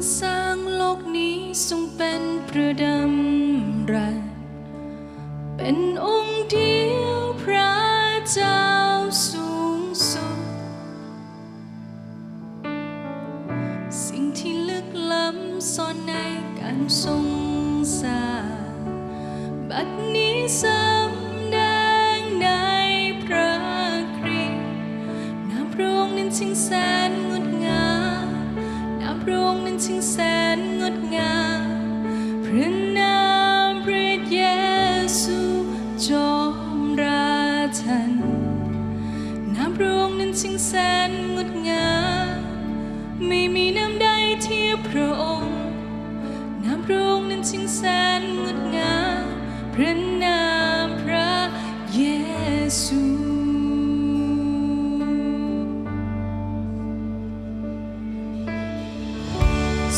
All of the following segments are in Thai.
สร้างโลกนี้ทรงเป็นพระดำรัสเป็นองค์เดียวพระเจ้าสูงสุด สิ่งที่ลึกล้ำซ่อนในการทรง ช่างแสนงดงามไม่มีน้ำใดเทียบพระองค์น้ำพระองค์นั้นช่างแสนงดงามพระนามพระเยซู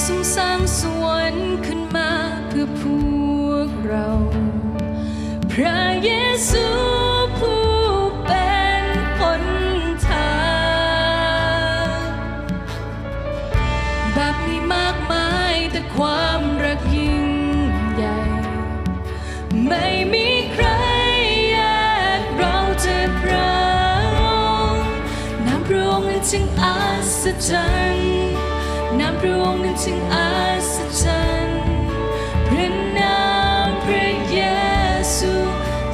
ทรงสร้างสวรรค์ขึ้นมาเพื่อพวกเรา พระเยซู จึงอัศจรรย์นามพระองค์นั้นจึงอัศจรรย์พระนามพระเยซู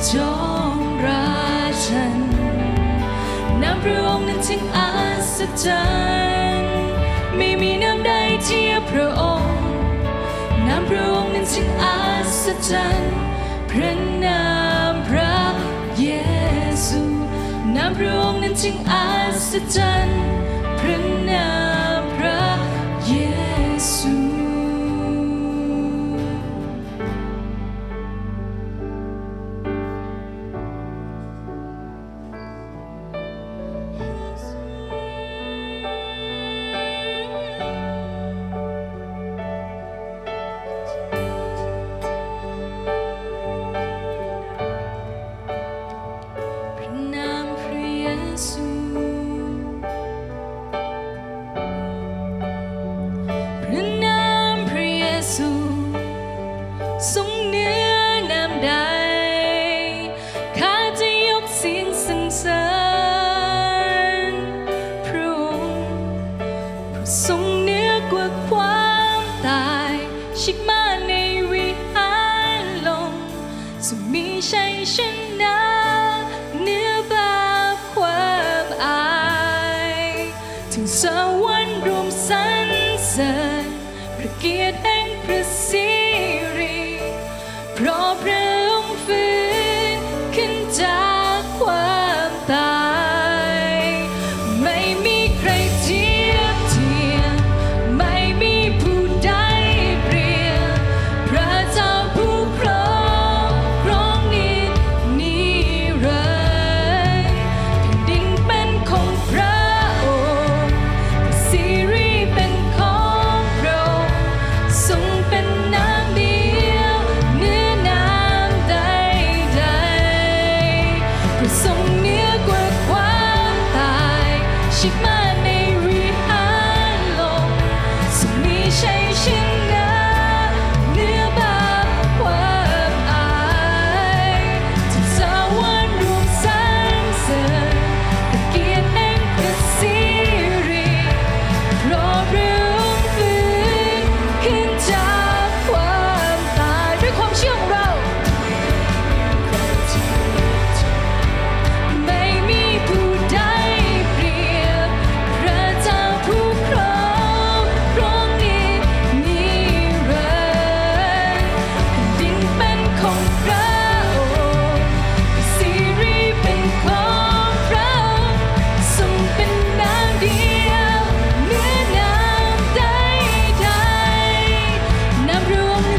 จอมราชันนามพระองค์นั้นจึงอัศจรรย์ไม่มีนามใดเทียบพระองค์นามพระองค์นั้นจึงอัศจรรย์พระนามามระองนั้นจึงอัศจรรย์พระนาม ถึงสวรรค์รวมสาย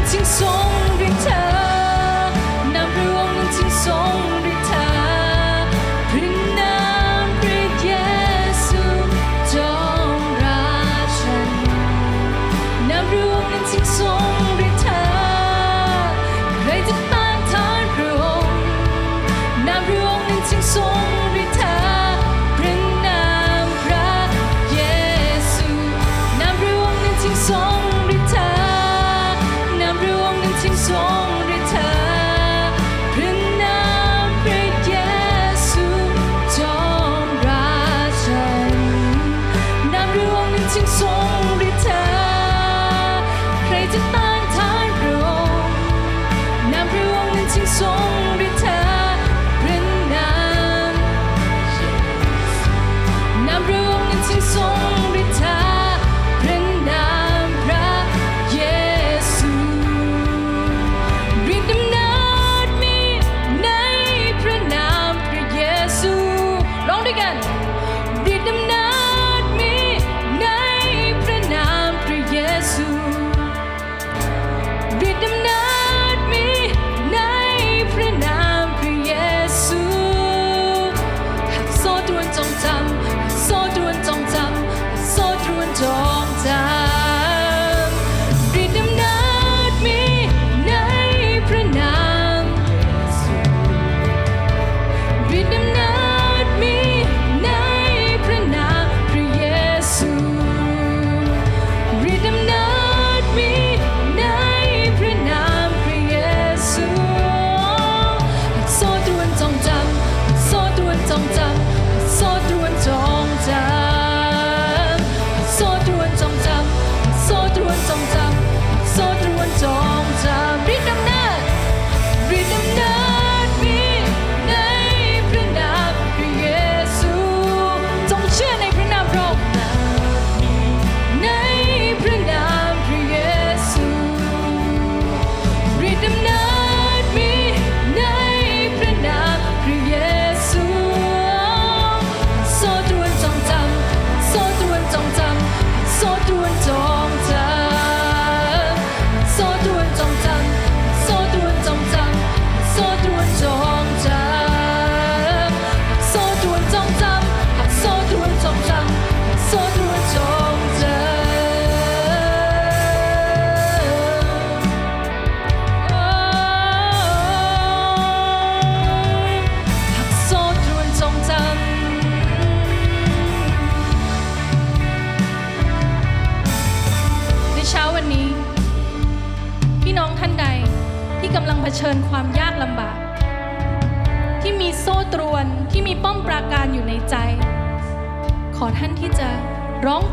noite insônia.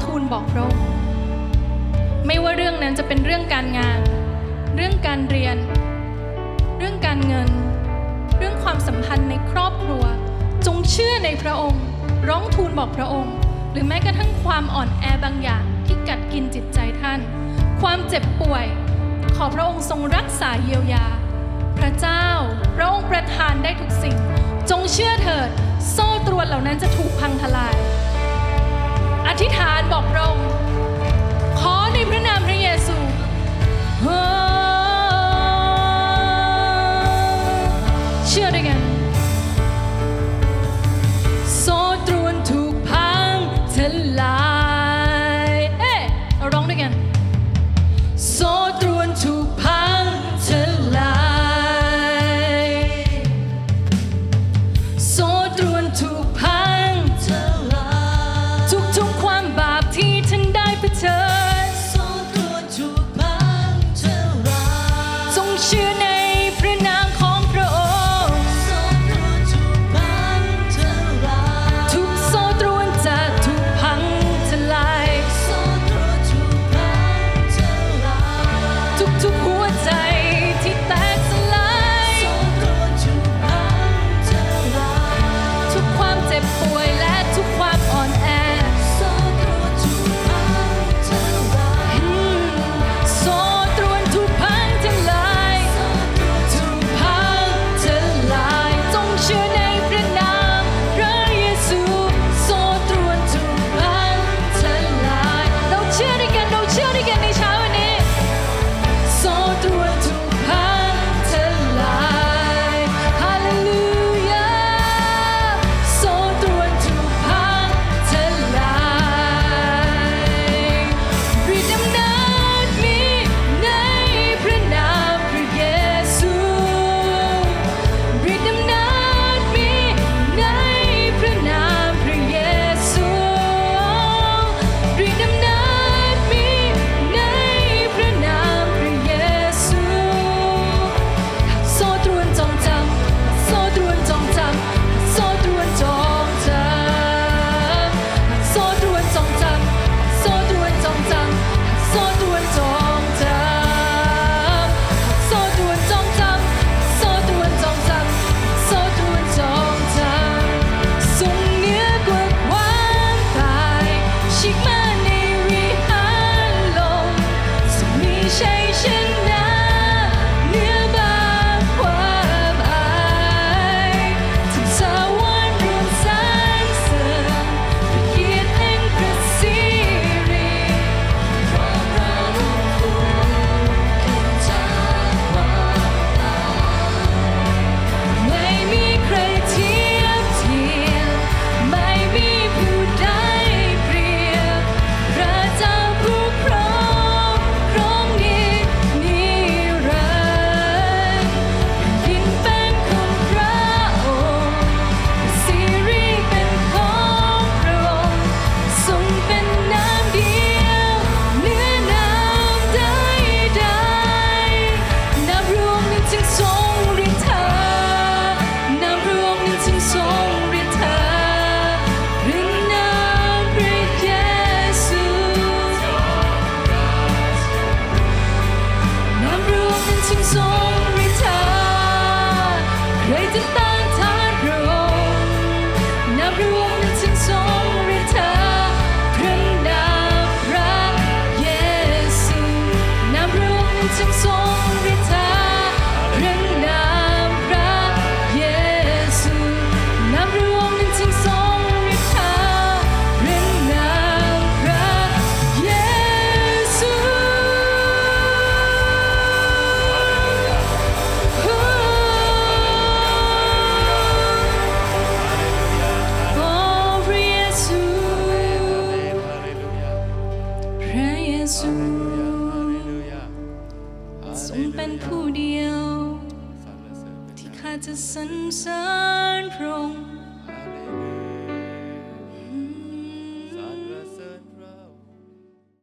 ทูลบอกพระองค์ไม่ว่าเรื่องนั้นจะเป็นเรื่องการงาน เรื่องการเรียน เรื่องการเงิน เรื่องความสัมพันธ์ในครอบครัว จงเชื่อในพระองค์ ร้องทูลบอกพระองค์ หรือแม้กระทั่งความอ่อนแอบางอย่างที่กัดกินจิตใจท่าน ความเจ็บป่วย ขอพระองค์ทรงรักษาเยียวยา พระเจ้า พระองค์ประทานได้ทุกสิ่ง จงเชื่อเถิด โซ่ตรวนเหล่านั้นจะถูกพังทลาย ธิษฐานบอกพระองค์ขอในพระนามพระเยซูเชื่อได้กันโซตรวนถูกพังทลายเอ๊ร้องด้วยกันโซ